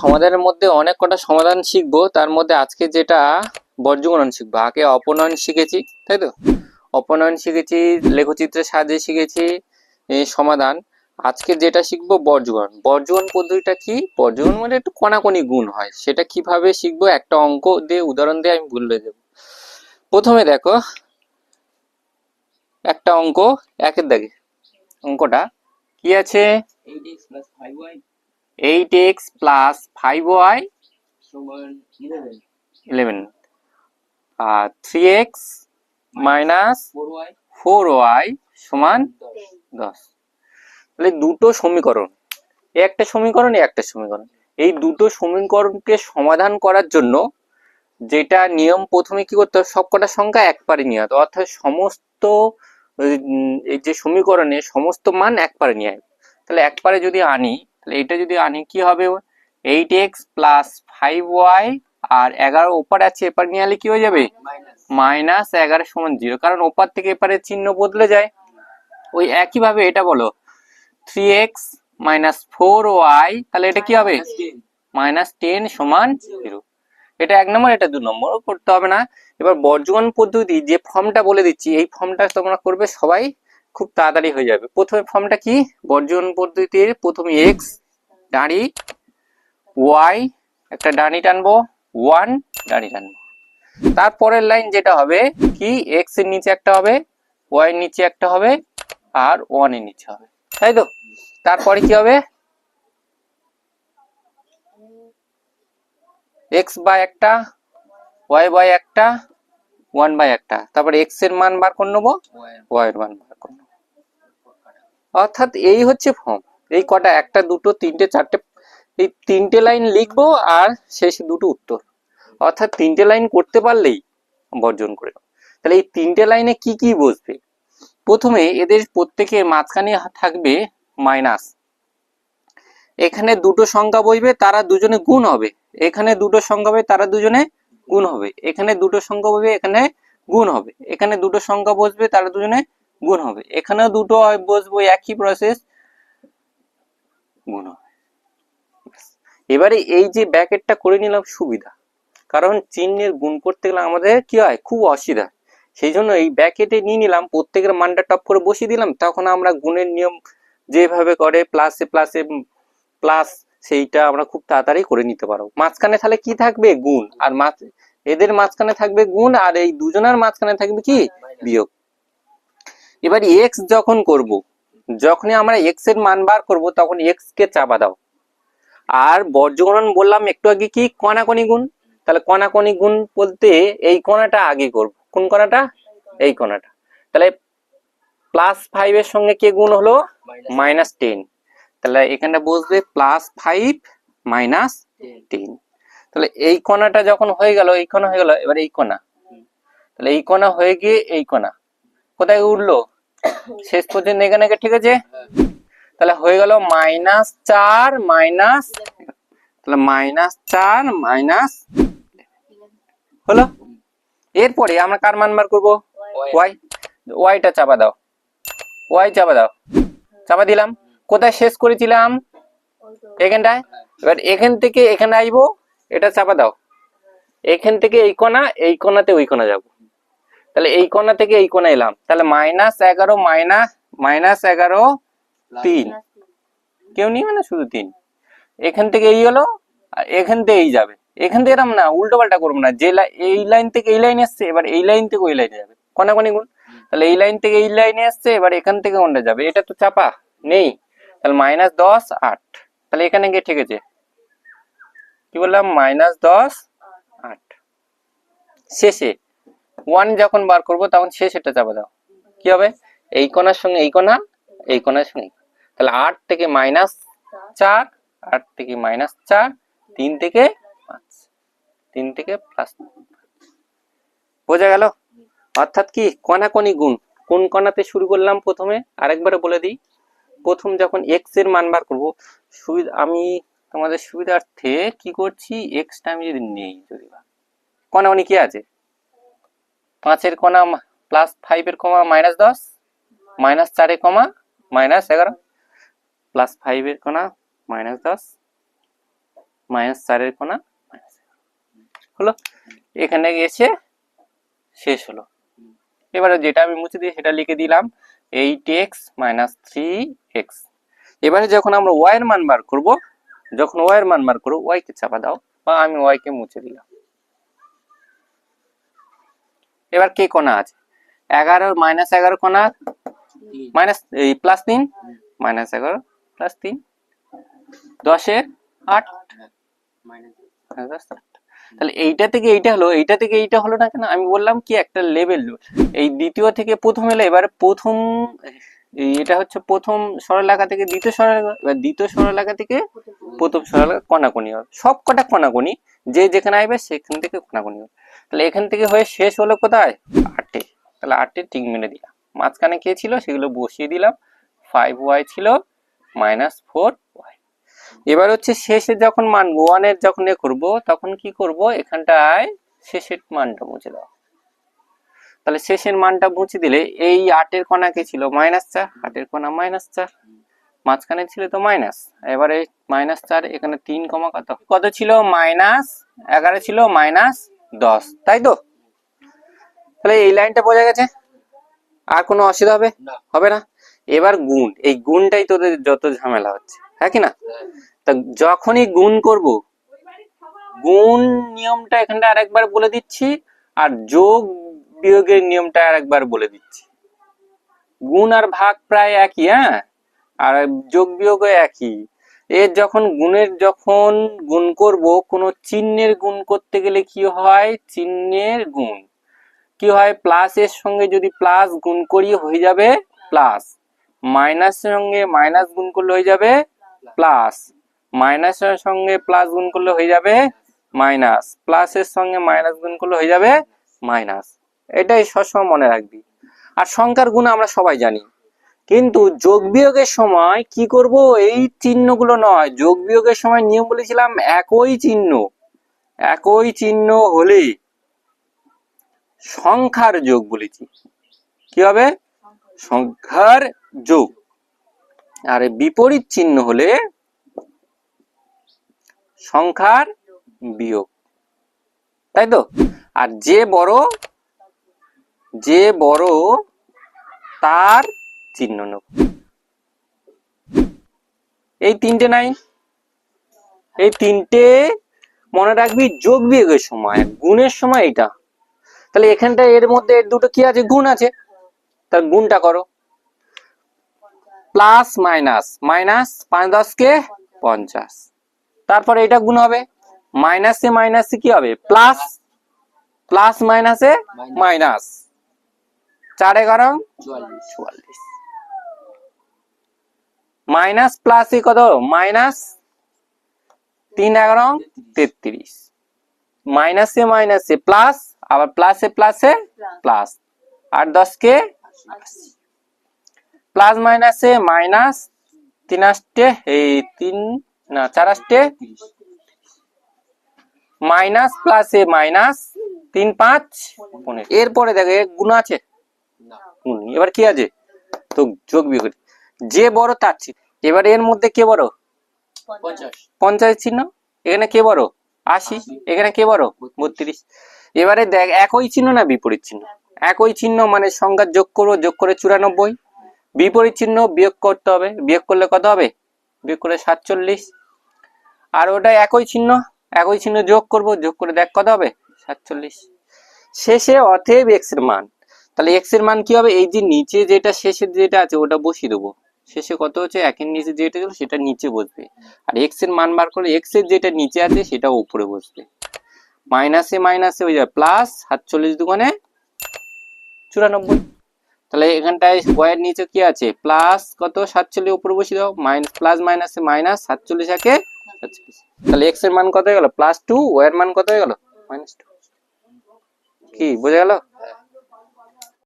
সমাধানের মধ্যে অনেক কটা সমাধান শিখব। তার মধ্যে আজকে যেটা, বর্জগুণন শিখব। আগে অপনয়ন শিখেছি, তাই তো? অপনয়ন শিখেছি, লেখচিত্রের সাহায্যে শিখেছি সমাধান। আজকে যেটা শিখব, বর্জগুণন। বর্জগুণ পদ্ধতিটা কি? বর্জগুণ মানে একটু কণাকণি গুণ হয়। সেটা কীভাবে শিখব? একটা অঙ্ক দিয়ে, উদাহরণ দিয়ে আমি বলে দেবো প্রথমে দেখো, একটা অঙ্ক, একের দাগে। অঙ্কটা কি আছে? 8x plus 5y eight x plus five y eleven আর three x minus 4y four y সমান 10 দশ। তাহলে দুটো সমীকরণ। একটা সমীকরণ একটা সমীকরণ। এই দুটো সমীকরণকে সমাধান করার জন্য যেটা নিয়ম প্রথমে কি করতে হবে? সবকটা সংখ্যা একবারে নিয়ে হতো অর্থাৎ সমস্ত এই যে সমীকরণে সমস্ত মান একবারে নিয়ে আসবে। তাহলে একবারে যদি আনি তাহলে এটা যদি আনি কি হবে? Eight x plus five y আর এগারো ওপার আছে এপার নিয়ে আলে কি হয়ে যাবে? মাইনাস এগারো সমান জিরো কারণ ওপার থেকে এপারে চিহ্ন বদলে যায়। ওই একইভাবে এটা বলো। Three x minus four y তাহলে এটা কি হবে? মাইনাস টেন সমান জিরো এটা এক নম্বর এটা দু নম্বর করতে হবে না। এবার বর্জগণ পদ্ধতি যে ফর্মটা বলে দিচ্ছি এই ফর্মটা তোমরা করবে সবাই খুব তাড়াতাড়ি হয়ে যাবে। প্রথমে ফর্মটা কি? বর্জন পদ্ধতির প্রথমে এক্স দাঁড়ি ওয়াই একটা ডানি টানবো ওয়ান ডানি টানবো। তারপরের লাইন যেটা হবে, কি? এক্সের নিচে একটা হবে ওয়াই এর নিচে একটা হবে, আর ওয়ানের নিচে হবে। তাই তো? তারপরে কি হবে? এক্স বাই একটা ওয়াই বাই একটা ওয়ান বাই একটা। তারপর এক্সের মান বার করে নেব। ওয়াই এর মান বার করে নেব। অর্থাৎ এই হচ্ছে ফর্ম এই কটা, একটা, দুটো, তিনটে, চারটে, এই তিনটে লাইন লিখব আর শেষ দুটো উত্তর। অর্থাৎ তিনটে লাইন করতে পারলেই বর্জন করে। তাহলে এই তিনটে লাইনে কি কি বসবে? প্রথমে এদের প্রত্যেকের মাঝখানে থাকবে মাইনাস এখানে দুটো সংখ্যা বসবে তারা দুজনে গুণ হবে। এখানে দুটো সংখ্যা হবে, তারা দুজনে গুণ হবে। এখানে দুটো সংখ্যা বসবে, এখানে গুণ হবে। এখানে দুটো সংখ্যা বসবে তারা দুজনে গুণ হবে। এখানেও দুটো বসবো, একই প্রসেস গুণ হবে। এবারে এই যে ব্যাকেটটা করে নিলাম সুবিধা। কারণ চিহ্নের গুণ করতে গেলে আমাদের কি হয়? খুব অসুবিধা। সেই জন্য এই ব্যাকেটে নিয়ে নিলাম, প্রত্যেকের মানটা টপ করে বসিয়ে দিলাম, তখন আমরা গুণের নিয়ম যেভাবে করে প্লাসে প্লাসে প্লাস সেইটা আমরা খুব তাড়াতাড়ি করে নিতে পারব মাঝখানে তাহলে কি থাকবে? গুণ। আর মাঝ এদের মাঝখানে থাকবে গুণ আর এই দুজনের মাঝখানে থাকবে কি? বিয়োগ। এবার এক্স যখন করব যখনই আমরা এক্সের মান বার করব তখন এক্স কে চাপা দাও। আর বর্জগণন বললাম একটু আগে কি? কণাকণি গুণ। তাহলে কণাকণি গুণ বলতে এই কণাটা আগে করব। কোন কণাটা? এই কণাটা। তাহলে প্লাস ফাইভ এর সঙ্গে কে গুণ হলো? মাইনাস টেন তাহলে এখানটা বসবে প্লাস ফাইভ মাইনাস টেন তাহলে এই কণাটা যখন হয়ে গেল এই কণা হয়ে গেল এবার এই কণা তাহলে এই কণা হয়ে গিয়ে এই কণা কোথায় উঠল? শেষ পর্যন্ত এখানে ঠিক আছে? তাহলে হয়ে গেল মাইনাস চার মাইনাস তাহলে মাইনাস চার মাইনাস হলো? এরপরে আমরা কার মান বার করব? ওয়াই ওয়াইটা চাপা দাও। ওয়াই চাপা দাও। চাপা দিলাম। কোথায় শেষ করেছিলাম? এখানটায়? এবার এখান থেকে এখানে আসব এটা চাপা দাও। এখান থেকে এই কোণা এই কোণাতে ওই কোণা যাব। তাহলে এই কোণা থেকে এই কোণা এলাম। তাহলে মাইনাস এগারো মাইনাস মাইনাস এগারো তিন। কেউ নিবে না শুধু তিন? এখান থেকে এই হলো আর এখান থেকে এই যাবে। এখান থেকে এরম না উল্টো পাল্টা করব না। যে এই লাইন থেকে এই লাইন এসছে এবার এই লাইন থেকে ওই লাইনে যাবে। কোনাকোনি গুণ। তাহলে এই লাইন থেকে এই লাইনে আসছে এবার এখান থেকে কোনটা যাবে। এটা তো চাপা নেই। তাহলে মাইনাস দশ আট। তাহলে এখানে গিয়ে ঠিক আছে। কি বললাম? মাইনাস দশ আট। শেষে ওয়ান যখন বার করব, তখন শেষ চাপা দাও। কি হবে? এই কোণার সঙ্গে এই কোণা, এই কোণার সঙ্গে। তাহলে আট থেকে মাইনাস চার, আট থেকে মাইনাস চার, তিন থেকে পাঁচ। তিন থেকে প্লাস বোঝা গেল? অর্থাৎ কি? কণাকণি গুণ। কোন কণাতে শুরু করলাম প্রথমে? আরেকবারে বলে দিই। প্রথম যখন এক্সের মান বার করব আমি তোমাদের সুবিধার্থে কি করছি? এক্সটা আমি যদি নেই যদি বা কণাকণি কি আছে? পাঁচের কণা প্লাস ফাইভের কমা মাইনাস দশ মাইনাস চারে কমা মাইনাস এগারো প্লাস ফাইভের কণা মাইনাস দশ মাইনাস চারের minus হলো? এখানে গেছে, শেষ হলো। এবারে যেটা আমি মুছে দিই সেটা লিখে দিলাম eight x minus three x এবারে যখন আমরা ওয়াই এর মান বার করব যখন ওয়াই এর মান বার করব ওয়াই কে চাপা দাও বা আমি ওয়াই কে মুছে দিলাম। এবার কে কোনা আছে? এগারো মাইনাস এগারো কোনা মাইনাস এই প্লাস তিন মাইনাস এগারো প্লাস তিন দশের আট। তাহলে এইটা থেকে এইটা হলো এইটা থেকে এইটা হলো না কেন? আমি বললাম কি একটা লেভেল এই দ্বিতীয় থেকে প্রথম এলো এবারে প্রথম এটা হচ্ছে প্রথম সরলরেখা থেকে দ্বিতীয় সরলরেখা দ্বিতীয় সরলরেখা থেকে প্রথম সরলরেখা কণাকণি হবে। সব কটা কণাকণি যে যেখানে আসবে সেখান থেকে কণাকণি হবে। তাহলে এখান থেকে হয়ে শেষ হলো কোথায়? আটে। তাহলে আটে টিক মেরে দিলাম। মাঝখানে কে ছিল? সেগুলো বসিয়ে দিলাম। ফাইভ ওয়াই ছিল মাইনাস ফোর ওয়াই এবার হচ্ছে শেষে যখন মান ওয়ানের যখন এ করব, তখন কি করব? এখানটায় শেষের মানটা মুছে দাও। তাহলে শেষের মানটা মুছে দিলে এই আটের কণা কে ছিল? মাইনাস চার আটের কণা মাইনাস চার। মাঝখানে ছিল তো মাইনাস এবারে মাইনাস চার এখানে তিন কমা কত? কত ছিল? মাইনাস এগারো ছিল মাইনাস দশ। তাই তো? তাহলে এই লাইনটা বোঝা গেছে? আর কোনো অসুবিধা হবে? হবে না? এবার গুণ। এই গুণটাই তোদের যত ঝামেলা হচ্ছে। হ্যাঁ কি না। তা যখনই গুণ করব গুণ নিয়মটা এখানটা আরেকবার বলে দিচ্ছি আর যোগ বিয়োগের নিয়মটা আরেকবার বলে দিচ্ছি। গুণ আর ভাগ প্রায় একই হ্যাঁ? আর যোগ বিয়োগও একই। এর যখন গুণের, যখন গুণ করব, কোনো চিহ্নের গুণ করতে গেলে কি হয়? চিহ্নের গুণ। কি হয়? প্লাস এর সঙ্গে যদি প্লাস গুণ করি, হয়ে যাবে প্লাস মাইনাসের সঙ্গে মাইনাস গুণ করলে হয়ে যাবে প্লাস মাইনাসের সঙ্গে প্লাস গুণ করলে হয়ে যাবে মাইনাস প্লাসের সঙ্গে মাইনাস গুণ করলে হয়ে যাবে মাইনাস এটাই সবসময় মনে রাখবি। আর সংখ্যার গুণ আমরা সবাই জানি। কিন্তু যোগ বিয়োগের সময় কি করব? এই চিহ্নগুলো নয়। যোগ বিয়োগের সময় নিয়ম বলেছিলাম, একই চিহ্ন। একই চিহ্ন হলে সংখ্যার যোগ বলেছি। কি হবে? সংখ্যার যোগ। আর বিপরীত চিহ্ন হলে সংখ্যার বিয়োগ। তাই তো? আর যে বড় যে বড় তার চিহ্ন নেব। এই তিনটে নাই? এই তিনটে মনে রাখবি যোগ বিয়োগের সময় গুণের সময় এটা তাহলে এখানটা এর মধ্যে এর দুটো কি আছে? গুণ আছে। তার গুণটা করো। Plus minus. মাইনাস পাঁচ দশকে পঞ্চাশ। তারপরে এটা গুণ হবে। মাইনাসে মাইনাসে কি হবে? প্লাস প্লাস মাইনাসে। মাইনাস। চার এগারো চুয়াল্লিশ। মাইনাস প্লাসে কত? মাইনাস তিন এগারো তেত্রিশ। মাইনাসে মাইনাসে প্লাস আবার প্লাসে প্লাসে প্লাস। আর দশকে প্লাস মাইনাসে মাইনাস তিন আষ্টে এই তিন না চার আষ্টে। মাইনাস প্লাসে মাইনাস তিন পাঁচ পনেরো। এরপরে দেখো গুণ আছে। গুণ এবার কি আছে? তো যোগ বিয়োগ যে বড় তার চিহ্ন এবার এর মধ্যে কে বড়? পঞ্চাশ। চিহ্ন। এখানে কে বড়? আশি। এখানে কে বড়? বত্রিশ। এবারে দেখ একই চিহ্ন না বিপরীত চিহ্ন? একই চিহ্ন মানে সংখ্যা যোগ করব যোগ করে চুরানব্বই। বিপরীত চিহ্ন বিয়োগ করতে হবে। বিয়োগ করলে কত হবে? বিয়োগ করে সাতচল্লিশ। আর ওটা একই চিহ্ন? একই চিহ্ন যোগ করব। যোগ করে দেখ কত হবে? সাতচল্লিশ। শেষে অতএব এক্সের মান। তাহলে এক্সের মান কি হবে? এই যে নিচে যেটা শেষে যেটা আছে, ওটা বসিয়ে দেবো। শেষে কত হচ্ছে? একের নিচে যেটা ছিল, সেটা নিচে বসবে। আর এক্সের মান বার করে এক্সের যেটা নিচে আছে সেটা উপরে বসবে। মাইনাসে মাইনাসে হয়ে যাবে প্লাস সাতচল্লিশ দুগুণে চুরানব্বই। তাহলে এখানটায় ওয়ার নিচে কি আছে? প্লাস কত? সাতচল্লিশ উপরে বসিয়ে দাও। মাইনাস প্লাস মাইনাসে মাইনাস সাতচল্লিশ একে সাতচল্লিশ। তাহলে এক্সের মান কত হয়ে গেল? প্লাস টু ওয়ার মান কত হয়ে গেল? মাইনাস টু কি? বোঝা গেল?